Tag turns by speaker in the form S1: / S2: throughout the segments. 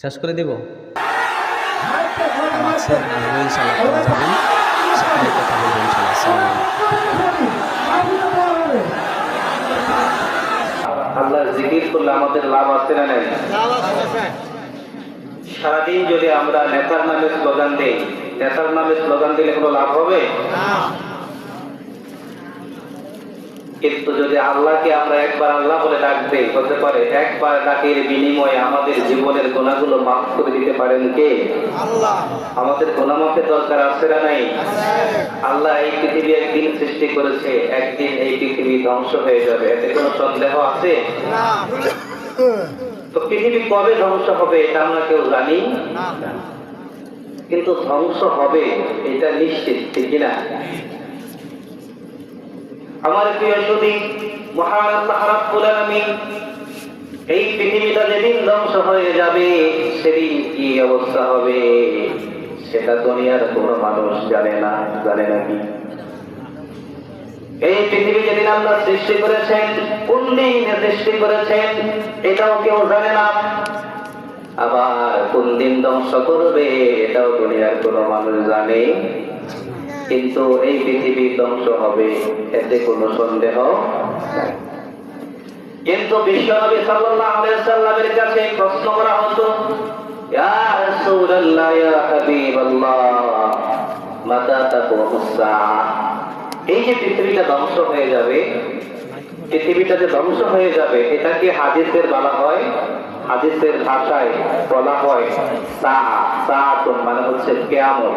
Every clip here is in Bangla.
S1: শেষ করে দেব।
S2: করলে আমাদের লাভ না নাই? সারাদিন যদি আমরা নেতার নামে স্লোগান দিই, নেতার নামে স্লোগান দিলে কোনো লাভ হবে? কিন্তু যদি আল্লাহকে আমরা একবার আল্লাহ বলে ডাক দেই হতে পারে একবার ডাকের বিনিময়ে আমাদের জীবনের গোনাগুলো মাফ করে দিতে পারেন কে? আমাদের গোনা মাফের দরকার আছে না নাই? আল্লাহ এই পৃথিবী একদিন সৃষ্টি করেছে একদিন এই পৃথিবী ধ্বংস হয়ে যাবে। এতে কোনো সন্দেহ আছে? তো পৃথিবী কবে ধ্বংস হবে এটা আমরা কেউ জানি? কিন্তু ধ্বংস হবে এটা নিশ্চিত ঠিক না আমার প্রিয় সুদী আলামিন, এই পৃথিবীটা যেদিন ধ্বংস হয়ে যাবে, সেদিন কি অবস্থা হবে? সেটা দুনিয়ার কোনো মানুষ জানে না, জানে নাকি এই পৃথিবী যেদিন আমরা সৃষ্টি করেছেন কোন দিন সৃষ্টি করেছেন, এটাও কেউ জানে না। আবার কোন দিন ধ্বংস করবে, এটাও দুনিয়ার কোনো মানুষ জানে। কিন্তু এই পৃথিবী ধ্বংস হবে, এতে কোনো সন্দেহ কিন্তু বিশ্বনবী সাল্লাল্লাহু আলাইহি সাল্লামের কাছে প্রশ্ন করা হতো, ইয়া রাসূলুল্লাহ, ইয়া হাবিবাল্লাহ, মাতা এই যে পৃথিবীটা ধ্বংস হয়ে যাবে, পৃথিবীটা যে ধ্বংস হয়ে যাবে এটাকে হাদিসের বলা হয়? হাদিসের ভাষায় বলা হয় সাআ সাআতুন মানে হচ্ছে কিয়ামত।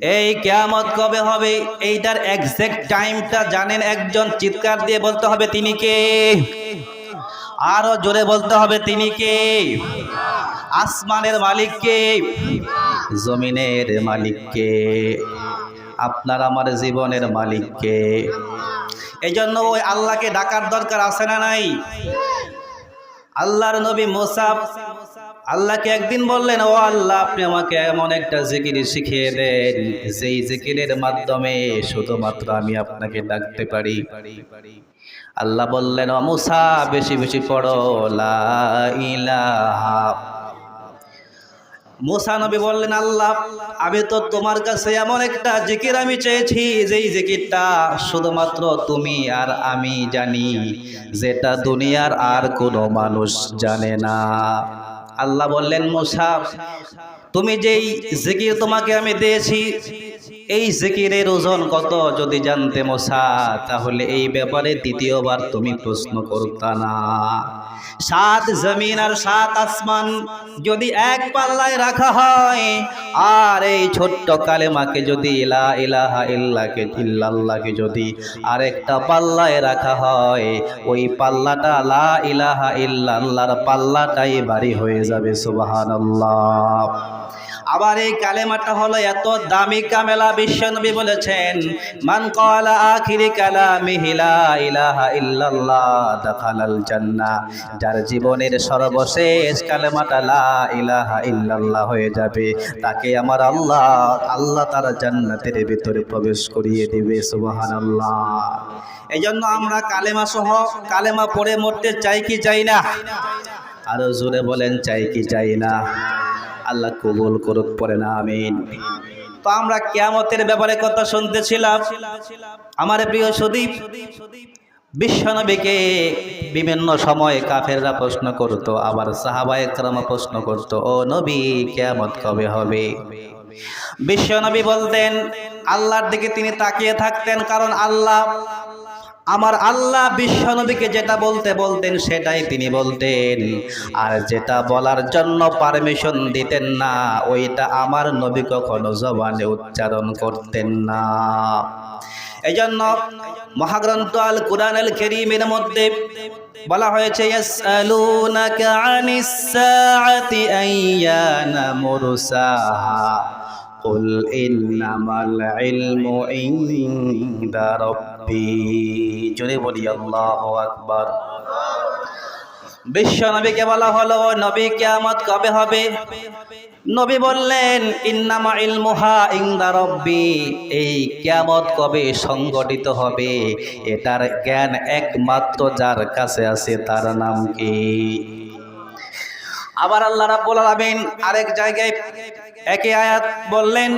S2: এই কবে হবে?
S1: এইটার টাইমটা জানেন? একজন চিৎকার দিয়ে বলতে হবে আরও জোরে বলতে হবে আসমানের মালিক কে? জমিনের মালিক কে? আপনার আমার জীবনের মালিক কে? এই জন্য ওই আল্লাহকে ডাকার দরকার আছে না নাই? আল্লাহর নবী মোসাফ আল্লাহকে একদিন বললেন, ও আল্লাহ, আপনি আমাকে এমন একটা জিকির শিখিয়ে দেন। যেই জিকিরের মাধ্যমে শুধুমাত্র আমি আপনাকে ডাকতে পারি। আল্লাহ বললেন, ও মুসা, বেশি বেশি পড়ো। লা ইলাহা। মুসা নবী বললেন, আল্লাহ, আমি তো তোমার কাছে এমন একটা জিকির আমি চেয়েছি, যেই জিকিরটা শুধুমাত্র তুমি আর আমি জানি, যেটা দুনিয়ার আর কোনো মানুষ জানে না। আল্লাহ বললেন, মুসা, তুমি যেই জিকির তোমাকে আমি দিয়েছি, এই জিকিরের ওজন কত যদি জানতে, মোসা? তাহলে এই ব্যাপারে দ্বিতীয়বার তুমি প্রশ্ন করতা না। সাত জমিন আর সাত আসমান যদি এক পাল্লায় রাখা হয়, আর এই ছোট্ট কালেমাকে যদি ইলা ইলাহা ইল্লাকে ইল্লাল্লাহকে যদি আরেকটা পাল্লায় রাখা হয়, ওই পাল্লাটা লা ইলাহা ইল্লাল্লাহর পাল্লাটাই বাড়ি হয়ে যাবে, সুবহানাল্লাহ। আবার এই কালেমাটা হলো এত দামি কামেলা বিশ্বনবী বলেছেন, মান কলা আখিরি কালামিহি লা ইলাহা ইল্লাল্লাহ দাখালাল জান্নাহ। যার জীবনের সর্বশেষ কালেমাটা লা ইলাহা ইল্লাল্লাহ হয়ে যাবে, তাকে আমার আল্লাহ আল্লাহ তার জান্নাতের ভিতরে প্রবেশ করিয়ে দিবে, সুবহানাল্লাহ। এই জন্য আমরা কালেমা সহ কালেমা পড়ে মরতে চাই কি চাই না? আরও জোরে বলেন, চাই কি চাই না? আল্লাহ কবুল করুক পরে না, আমিন। তো আমরা কেয়ামতের ব্যাপারে কথা শুনতেছিলাম। আমার প্রিয় সুদীপ বিশ্বনবীকে বিভিন্ন সময়ে কাফেররা প্রশ্ন করত, আবার সাহাবায়ে প্রশ্ন করত, ও নবী, কেয়ামত কবে হবে? বিশ্বনবী বলতেন, আল্লাহর দিকে তিনি তাকিয়ে থাকতেন, কারণ আল্লাহ আমার আল্লাহ বিশ্বনবীকে যেটা বলতে বলতেন সেটাই তিনি বলতেন আর যেটা বলার জন্য পারমিশন দিতেন না ওইটা আমার নবী কখনো জবানে উচ্চারণ করতেন না এই জন্য মহাগ্রন্থ আল কুরআন আল করিমের মধ্যে বলা হয়েছে ইয়াসআলুনাকা আনিস সাআতি আইয়ানা মুরসাহা قل إنما العلم عند ربي জোরে বলি আল্লাহু আকবার। বিশ্ব নবীকে বলা হলো, নবী কিয়ামত কবে হবে? নবী বললেন, ইন্নামা ইলমুহা ইনদা রব্বি এই কিয়ামত কবে সংগঠিত হবে? এটার জ্ঞান একমাত্র যার কাছে আছে, তার নাম কি? আবার আল্লাহ রাব্বুল আলামিন আরেক জায়গায় একই আয়াত বললেন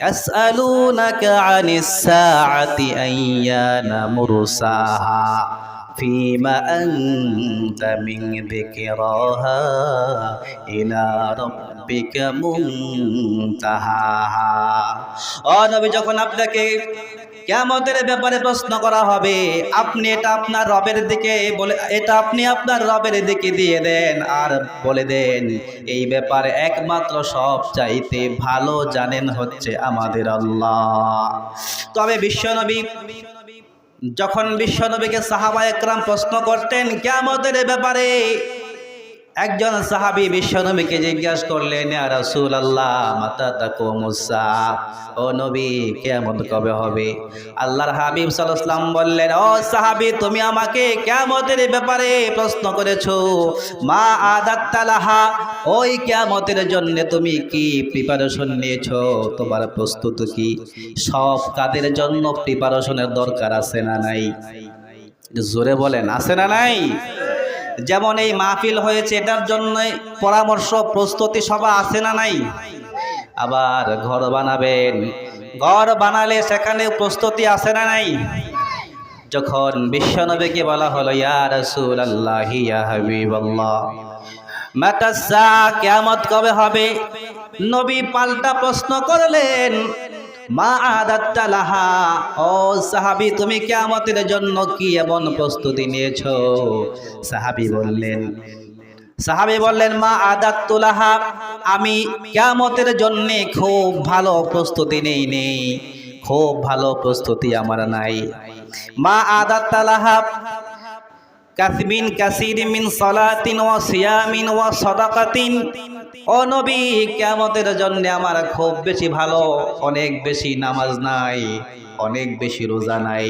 S1: ইয়াসআলুনাকা আনিস সাআতি আইয়ানা মুরসাহা ফিমা আনতা মিন যিকরাহা ইলা রাব্বিকা মুনতাহা ও নবী, যখন আপনাকে কেমতের ব্যাপারে প্রশ্ন করা হবে। আপনি এটা আপনার রবের দিকে বলে, এটা আপনি আপনার রবের দিকে দিয়ে দেন আর বলে দেন, এই ব্যাপারে একমাত্র সব চাইতে ভালো জানেন হচ্ছে আমাদের আল্লাহ। তবে বিশ্বনবী, যখন বিশ্বনবীকে সাহাবা একরাম প্রশ্ন করতেন কেমতের ব্যাপারে একজন সাহাবী বিশ্বনবীকে জিজ্ঞাসা করলেন রাসুল আল্লাহ মাতা তাকুমুসা ও নবী, কেমন কবে হবে? আল্লাহর হাবিব সাল্লাম বললেন, ও সাহাবি, তুমি আমাকে কিয়ামতের ব্যাপারে প্রশ্ন করেছ। মা আদাত্তালাহা ওই কিয়ামতের জন্য তুমি কি প্রিপারেশন নিয়েছো? তোমার প্রস্তুত কি? সব কাদের জন্য প্রিপারেশনের দরকার আছে না নাই? জোরে বলেন, আছে না নাই? যেমন এই মাহফিল হয়েছে, এটার জন্য পরামর্শ, প্রস্তুতি সভা আছে না নাই? আবার ঘর বানাবেন। ঘর বানালে সেখানে প্রস্তুতি আছে না নাই? যখন বিশ্বনবীকে বলা হলো, ইয়া রাসূল আল্লাহ ইয়া হাবিবাল্লাহ, মাতাসা, কিয়ামত কবে হবে? নবী পাল্টা প্রশ্ন করলেন মা আদাত্তা লাহা। ও সাহাবি, তুমি কিয়ামতের জন্য কি এমন প্রস্তুতি নিয়েছ? সাহাবি বললেন সাহাবি বললেন, মা আদাত্তুলাহা আমি কিয়ামতের জন্য খুব ভালো প্রস্তুতি নেই নেই খুব ভালো প্রস্তুতি আমার নাই। মা আদাত্তালাহা কাসমিন কাসির মিন সলাতিন ওয়া সিয়ামিন ওয়া সাদাকাতিন। ও নবী, কিয়ামতের জন্য আমার খুব বেশি ভালো, অনেক বেশি নামাজ নাই, অনেক বেশি রোজা নাই,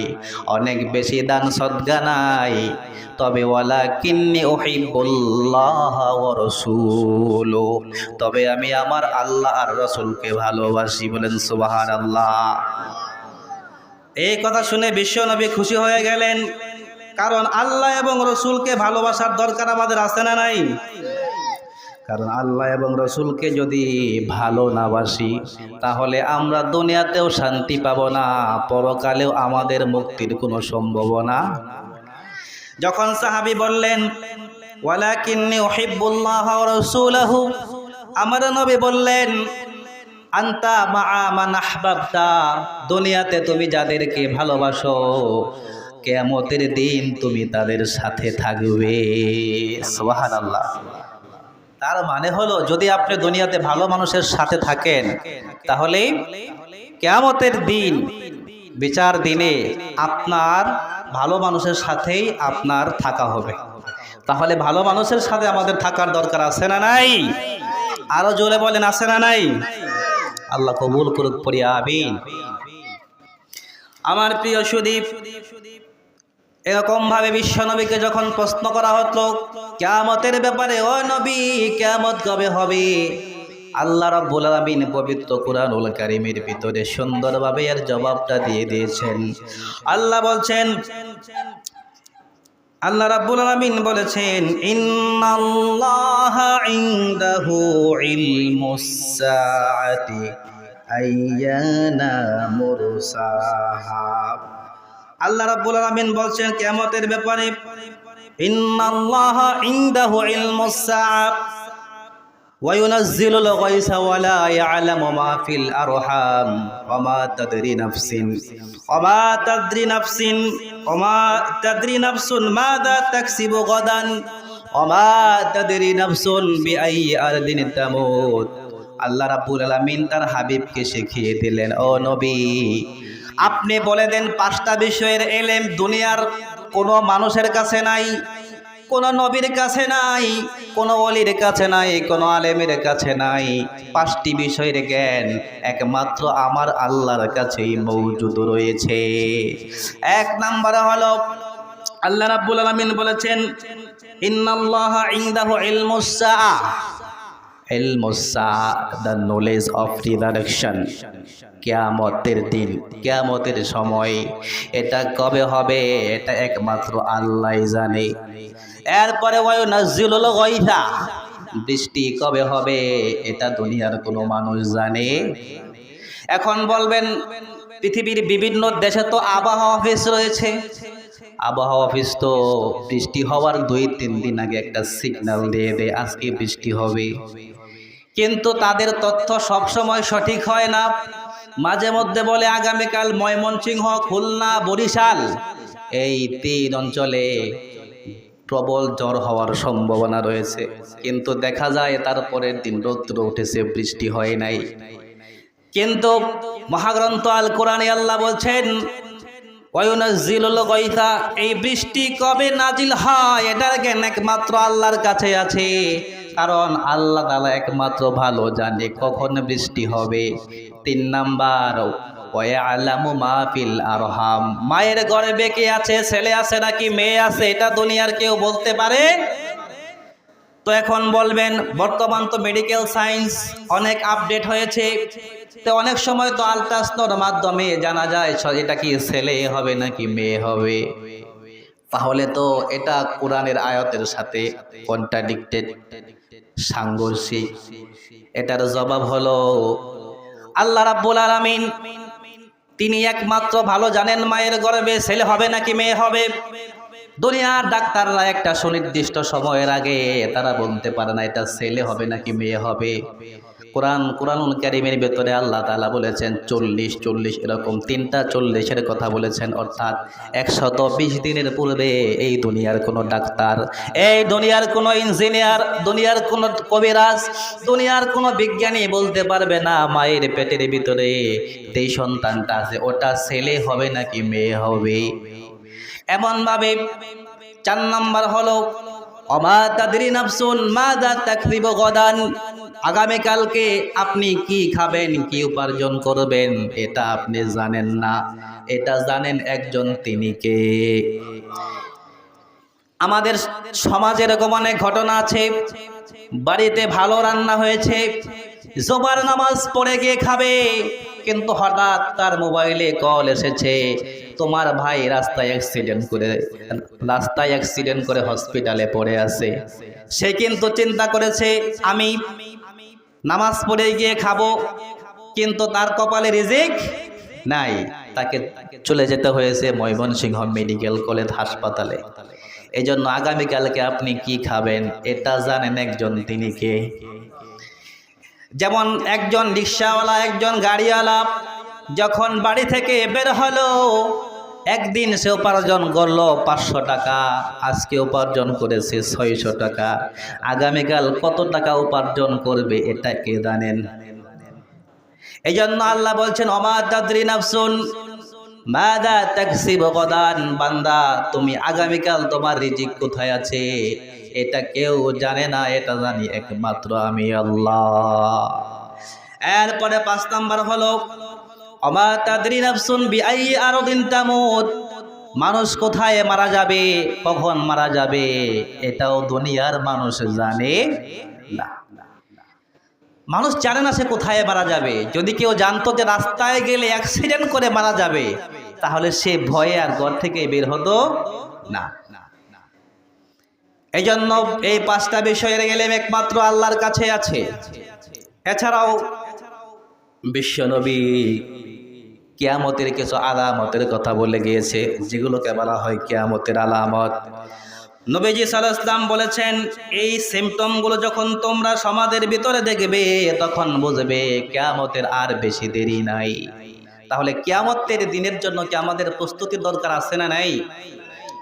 S1: অনেক বেশি দান সদ্গা নাই। তবে ওয়ালা কিন্নি ওহিবুল্লাহ ওয়া রাসূলু। তবে আমি আমার আল্লাহ আর রাসূলকে ভালোবাসি বলেন সুবহানাল্লাহ। এই কথা শুনে বিশ্ব নবী খুশি হয়ে গেলেন। কারণ আল্লাহ এবং রসুলকে ভালোবাসার দরকার আমাদের আছে না নাই? কারণ আল্লাহ এবং রসুলকে যদি ভালো না বাসি, তাহলে আমরা দুনিয়াতেও শান্তি পাবো না, পরকালেও আমাদের মুক্তির কোনো সম্ভাবনা যখন সাহাবি বললেন আমার নবী বললেন, আন্তা মা আহবাবতা দুনিয়াতে তুমি যাদেরকে ভালোবাসো কেয়ামতের দিন তুমি তাদের সাথে থাকবে। সুবহানাল্লাহ। তার মানে হলো, যদি আপনি দুনিয়াতে ভালো মানুষের সাথে থাকেন, তাহলে কেয়ামতের দিন, বিচার দিনে আপনার ভালো মানুষের সাথেই আপনার থাকা হবে। তাহলে ভালো মানুষের সাথে আমাদের থাকার দরকার আছে না নাই? আরও জোরে বলেন, আছে না নাই? আল্লাহ কবুল করুক, পড়ি, আমিন। আমার প্রিয় সুদীপ এরকম ভাবে বিশ্বনবীকে যখন প্রশ্ন করা হতো, কেয়ামতের ব্যাপারে, ও নবী, কেয়ামত কবে হবে? আল্লাহ রাব্বুল আলামিন পবিত্র কুরআনুল কারীমের ভিতরে সুন্দরভাবে এর জবাবটা দিয়ে দিয়েছেন। আল্লাহ বলছেন, আল্লাহ রাব্বুল আলামিন বলেছেন, ইন্নাল্লাহা ইনদাহু ইলমুস সাআতি আইয়ানা মুরসাহা। আল্লাহ রাব্বুল আলামিন বলছেন, কিয়ামতের ব্যাপারে, ইন্নাল্লাহা ইনদাহু ইলমুস সাআত ওয়া ইউনাজ্জিলুল গায়সা ওয়া লা ইয়ালামু মা ফিল আরহাম, ওয়া মা তাদরি নাফসিন, ওয়া মা তাদরি নাফসিন, ওয়া মা তাদরি নাফসুন মাযা তাকসিবু গাদান, ওয়া মা তাদরি নাফসুন বিআইয়ি আরদিন তামুত। আল্লাহ রাব্বুল আলামিন তার হাবিবকে শিখিয়ে দিলেন, ও নবী আপনি বলে দেন পাঁচটা বিষয়ের এলেম দুনিয়ার কোনো মানুষের কাছে নাই, কোনো নবীর কাছে নাই, কোনো অলির কাছে নাই, কোনো আলেমের কাছে নাই। পাঁচটি বিষয়ের জ্ঞান একমাত্র আমার আল্লাহর কাছেই মৌজুদ রয়েছে। এক নম্বরে হলো, আল্লাহ রাব্বুল আলামিন বলেছেন, ইন্নাল্লাহা ইনদাহু ইলমুস সাআ ইলমুস সাআ দ্য নলেজ অফ রিজারেকশন কেয়ামতের দিন, কেয়ামতের সময়, এটা কবে হবে, এটা একমাত্র আল্লাহ জানে। এরপরে বৃষ্টি কবে হবে, এটা দুনিয়ার কোনো মানুষ জানে। এখন বলবেন, পৃথিবীর বিভিন্ন দেশে তো আবহাওয়া অফিস রয়েছে। আবহাওয়া অফিস তো বৃষ্টি হওয়ার দুই তিন দিন আগে একটা সিগন্যাল দিয়ে দেয়, আজকে বৃষ্টি হবে। কিন্তু তাদের তথ্য সবসময় সঠিক হয় না। মাঝে মধ্যে বলে, আগামীকাল ময়মনসিংহ, খুলনা, বরিশাল। এই তিন অঞ্চলে প্রবল জ্বর হওয়ার সম্ভাবনা রয়েছে। কিন্তু দেখা যায় তারপরের দিন রৌদ্র উঠেছে, বৃষ্টি হয় নাই। কিন্তু মহাগ্রন্থ আল কোরআনে আল্লাহ বলছেন এই বৃষ্টি কবে নাজিল হয়? এটার জ্ঞান একমাত্র আল্লাহর কাছে আছে। কারণ আল্লাহ তাআলা একমাত্র ভালো জানে কখন বৃষ্টি হবে। তিন নাম্বার আরহাম। মায়ের গর্ভে কে আছে, ছেলে আছে নাকি মেয়ে আছে, এটা দুনিয়ার কেউ বলতে পারে? তো এখন বলবেন, বর্তমান তো মেডিকেল সায়েন্স অনেক আপডেট হয়েছে। তো অনেক সময় তো আলট্রাসনোর মাধ্যমে জানা যায় এটা কি ছেলে হবে নাকি মেয়ে হবে। তাহলে তো এটা কোরআনের আয়তের সাথে কন্ট্রাডিক্টেড সাংঘর্ষিক। এটার জবাব হলো, আল্লাহ রাব্বুল আলামিন, তিনি একমাত্র ভালো জানেন মায়ের গর্ভে ছেলে হবে নাকি মেয়ে হবে। দুনিয়ার ডাক্তাররা একটা সুনির্দিষ্ট সময়ের আগে তারা বলতে পারে না এটা ছেলে হবে নাকি মেয়ে হবে। কোরআন, কোরআনুল কারিমের ভেতরে আল্লাহ তালা বলেছেন, চল্লিশ চল্লিশ এরকম, তিনটা চল্লিশের কথা বলেছেন। অর্থাৎ একশত বিশ দিনের পূর্বে এই দুনিয়ার কোনো ডাক্তার, এই দুনিয়ার কোনো ইঞ্জিনিয়ার, দুনিয়ার কোনো কবিরাজ, দুনিয়ার কোনো বিজ্ঞানী বলতে পারবে না, মায়ের পেটের ভিতরে। যেই সন্তানটা আছে, ওটা ছেলে হবে নাকি মেয়ে হবে? এমনভাবে চার নম্বর হলো অমা গদান। আগামীকালকে আপনি কি খাবেন, কি উপার্জন করবেন, এটা আপনি জানেন না। এটা জানেন একজন তিনি কে? আমাদের সমাজে এরকম অনেক ঘটনা আছে। বাড়িতে ভালো রান্না হয়েছে, জোবার নামাজ পড়ে গিয়ে খাবে। কিন্তু হঠাৎ তার মোবাইলে কল এসেছে, তোমার ভাই রাস্তায় অ্যাক্সিডেন্ট করে, রাস্তায় অ্যাক্সিডেন্ট করে হসপিটালে পড়ে আছে। সে কিন্তু চিন্তা করেছে, আমি নামাজ পড়ে গিয়ে খাব, কিন্তু তার কপালে রিজিক নাই। তাকে চলে যেতে হয়েছে ময়মনসিংহ মেডিকেল কলেজ হাসপাতালে। এই জন্য আগামীকালকে আপনি কি খাবেন, এটা জানেন একজন তিনি কে? যেমন একজন রিক্সাওয়ালা, একজন গাড়িওয়ালা যখন বাড়ি থেকে বের হলো, একদিন সে উপার্জন করল পাঁচশো টাকা, আজকে উপার্জন করেছে ছয়শো টাকা। আগামীকাল কত টাকা উপার্জন করবে এটা কে জানেন? এই জন্য আল্লাহ বলছেন অমা তাদরি নাফসুন, মাদা বান্দা, তুমি আগামীকাল তোমার রিজিক কোথায় আছে? এটা কেউ জানে না, এটা জানি একমাত্র আমি আল্লাহ। এরপরে পাঁচ নাম্বার হলো, অমা তাদরি নাফসুন বিআই আরদিন তামুত মানুষ কোথায় মারা যাবে? কখন মারা যাবে? এটাও দুনিয়ার মানুষ জানে না। মানুষ জানে না সে কোথায় মারা যাবে। যদি কেউ জানতো যে রাস্তায় গেলে অ্যাক্সিডেন্ট করে মারা যাবে, তাহলে সে ভয়ে আর ঘর থেকে বের হতো না। এই জন্য এই পাঁচটা বিষয়ের গেলেম একমাত্র আল্লাহর কাছে আছে। এছাড়াও বিশ্বনবী কিয়ামতের কিছু আলামতের কথা বলে গিয়েছে, যেগুলোকে বলা হয় কিয়ামতের আলামত। নবীজি সালাম বলেছেন, এই সিমটমগুলো যখন তোমরা সমাজের ভিতরে দেখবে, তখন বুঝবে কেয়ামতের আর বেশি দেরি নাই। তাহলে কেয়ামতের দিনের জন্য কি আমাদের প্রস্তুতির দরকার আছে না নাই?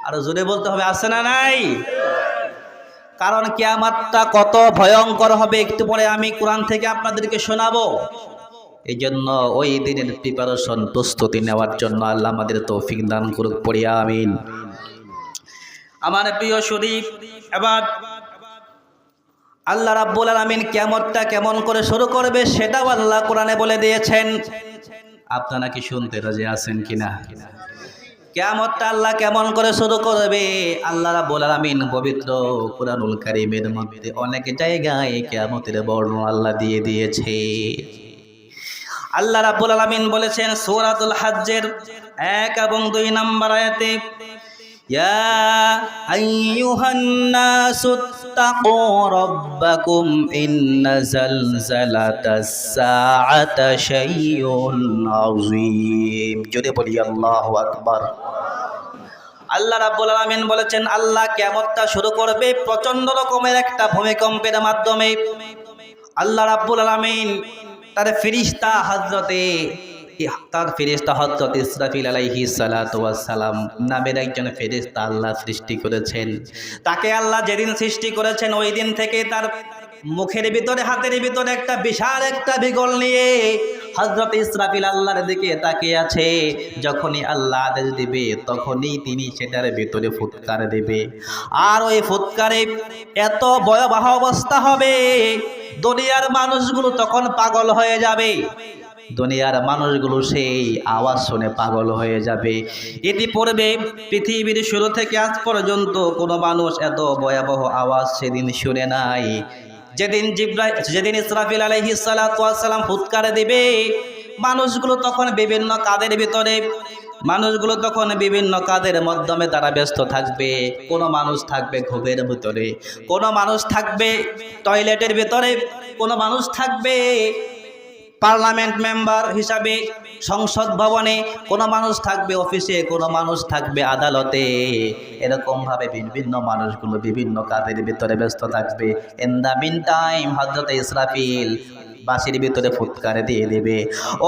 S1: আর জোরে বলতে হবে, আছে না নাই? কারণ কেয়ামতটা কত ভয়ঙ্কর হবে, একটু পরে আমি কোরআন থেকে আপনাদেরকে শোনাবো। এই জন্য ওই দিনের প্রিপারেশন প্রস্তুতি নেওয়ার জন্য আল্লাহ আমাদের তৌফিক দান করুক পড়িয়া আমিন। আমার প্রিয় শরীফ, এবার আল্লাহ রাব্বুল আলামিন কিয়ামতটা কেমন করে শুরু করবে সেটাও আল্লাহ কোরআনে বলে দিয়েছেন। আপনারা কি শুনতে রাজি আছেন কিনা? কেয়ামতটা আল্লাহ কেমন করে শুরু করবে? আল্লাহ আলামিন পবিত্র কুরআনুল কারীমের মধ্যে অনেক জায়গায় কেয়ামতের বর্ণনা আল্লাহ দিয়ে দিয়েছে। আল্লাহ রাবুল আলামিন বলেছেন, সূরাতুল হাজ্জের এক এবং দুই নম্বর আয়াতে يا أيها الناس اتقوا ربكم إن زلزلة الساعة شيء عظيم জোরে বলি আল্লাহু আকবার আল্লাহ রাব্বুল আলামিন বলেছেন আল্লাহ কিয়ামতটা শুরু করবে প্রচন্ড রকমের একটা ভূমিকম্পের মাধ্যমে আল্লাহ রাব্বুল আলামিন তার ফেরেশতা হযরতে তার ফেরেশতা হজরত ইসরাফিল আলাইহি সালাম নামের একজন ফেরেশতা আল্লাহ সৃষ্টি করেছেন। তাকে আল্লাহ যেদিন সৃষ্টি করেছেন, ওই দিন থেকে তার মুখের ভিতরে, হাতের ভিতরে একটা বিশাল একটা বিগল নিয়ে হজরত ইসরাফিল আল্লাহর দিকে তাকিয়ে আছে। যখনই আল্লাহ আদেশ দিবে, তখনই তিনি সেটার ভিতরে ফুৎকার দেবে। আর ওই ফুৎকারে এত ভয়াবহ অবস্থা হবে, দুনিয়ার মানুষগুলো তখন পাগল হয়ে যাবে। দুনিয়ার মানুষগুলো সেই আওয়াজ শুনে পাগল হয়ে যাবে। ইতিপূর্বে পৃথিবীর শুরু থেকে আজ পর্যন্ত কোনো মানুষ এত ভয়াবহ আওয়াজ সেদিন শুনে নাই। যেদিন জিব্রাই যেদিন ইসরাফিল আলহি সালাম ফুৎকারে দেবে, মানুষগুলো তখন বিভিন্ন কাদের ভিতরে, মানুষগুলো তখন বিভিন্ন কাদের মাধ্যমে তারা ব্যস্ত থাকবে। কোনো মানুষ থাকবে ঘুমের ভিতরে, কোনো মানুষ থাকবে টয়লেটের ভিতরে, কোনো মানুষ থাকবে পার্লামেন্ট মেম্বার হিসাবে সংসদ ভবনে কোনো মানুষ থাকবে, অফিসে কোনো মানুষ থাকবে, আদালতে। এরকমভাবে বিভিন্ন মানুষগুলো বিভিন্ন কাজের ভিতরে ব্যস্ত থাকবে। ইন দ্য মিন টাইম হজরত ইসরাফিল বাসির ভিতরে ফুৎকারে দিয়ে দেবে।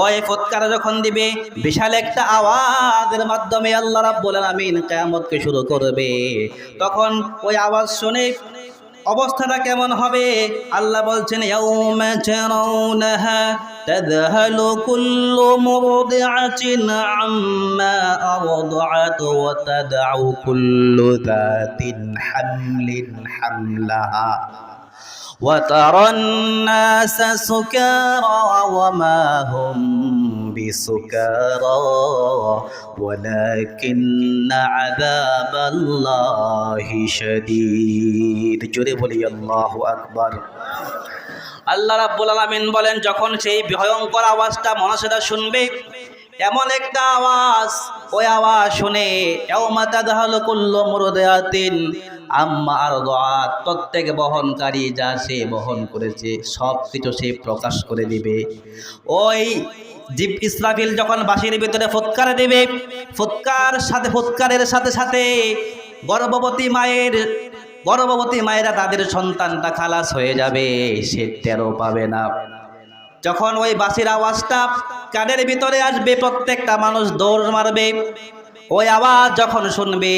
S1: ওই ফুৎকারে যখন দিবে, বিশাল একটা আওয়াজের মাধ্যমে আল্লাহ রাব্বুল আলামিন কিয়ামতকে শুরু করবে। তখন ওই আওয়াজ শুনে অবস্থাটা কেমন হবে? আল্লাহ বলছেন, ইয়াউমা তারাউনাহা تذهل كل مرضعة عما أرضعت وتدع كل ذات حمل حملها. وترى الناس سكارى وما هم بسكارى. ولكن عذاب الله شديد. جرب لي الله أكبر. আল্লাহ রাব্বুল আলামিন বলেন, যখন সেই ভয়ঙ্কর আওয়াজটা মানুষেরা শুনবে, এমন একটা আওয়াজ, ওই আওয়াজ শুনে আম্মা আর প্রত্যেক বহনকারী যা সে বহন করেছে, সব কিছু সে প্রকাশ করে দিবে। ওই জীব ইসরাফিল যখন বাসির ভিতরে ফুৎকার দিবে, ফুৎকার সাথে, ফুৎকারের সাথে সাথে গর্ভবতী মায়ের গর্ভবতী মায়েরা তাদের সন্তানটা খালাস হয়ে যাবে, সে তেরো পাবে না। যখন ওই বাসির আওয়াজটা কানের ভিতরে আসবে, প্রত্যেকটা মানুষ দৌড় মারবে। ওই আওয়াজ যখন শুনবে,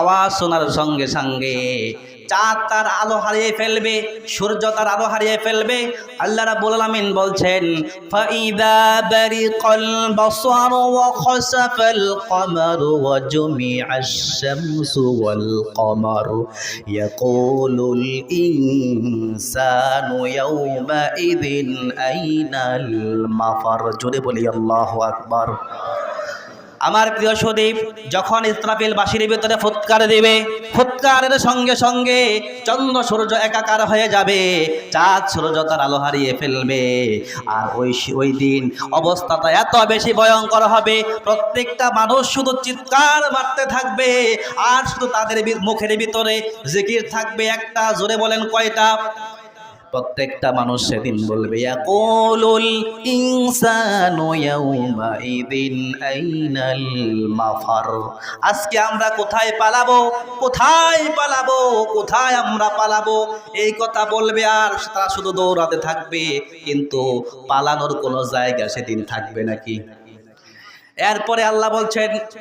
S1: আওয়াজ শোনার সঙ্গে সঙ্গে চাঁদ তার আলো হারিয়ে ফেলবে, সূর্য তার আলো হারিয়ে ফেলবে। আল্লাহ রাব্বুল আলামিন বলছেন, ফাইদা বারিকাল বাসার ওয়া খাসাফাল কমারু ওয়া জুমিআশ শামসু ওয়াল কমারু। ইয়াকুলুল ইনসানু ইয়াউমা ইদিন আইনাল মাফার। জোরে বলি, আল্লাহু আকবার। আমার প্রিয় সদীপ, যখন ইসরাফিল বাসির ভিতরে ফুৎকার দেবে, ফুৎকারের সঙ্গে সঙ্গে চন্দ্র সূর্য একাকার হয়ে যাবে, চাঁদ সূর্য তার আলো হারিয়ে ফেলবে। আর ওই ওই দিন অবস্থাটা এত বেশি ভয়ঙ্কর হবে, প্রত্যেকটা মানুষ শুধু চিৎকার মারতে থাকবে, আর শুধু তাদের মুখের ভিতরে জিকির থাকবে, একটা জোরে বলেন কয়টা? প্রত্যেকটা মানুষ সেদিন বলবে আজকে আমরা কোথায় পালাবো? কোথায় পালাবো? কোথায় আমরা পালাবো? এই কথা বলবে আর তারা শুধু দৌড়াতে থাকবে, কিন্তু পালানোর কোনো জায়গা সেদিন থাকবে নাকি? এরপরে আল্লাহ বলছেন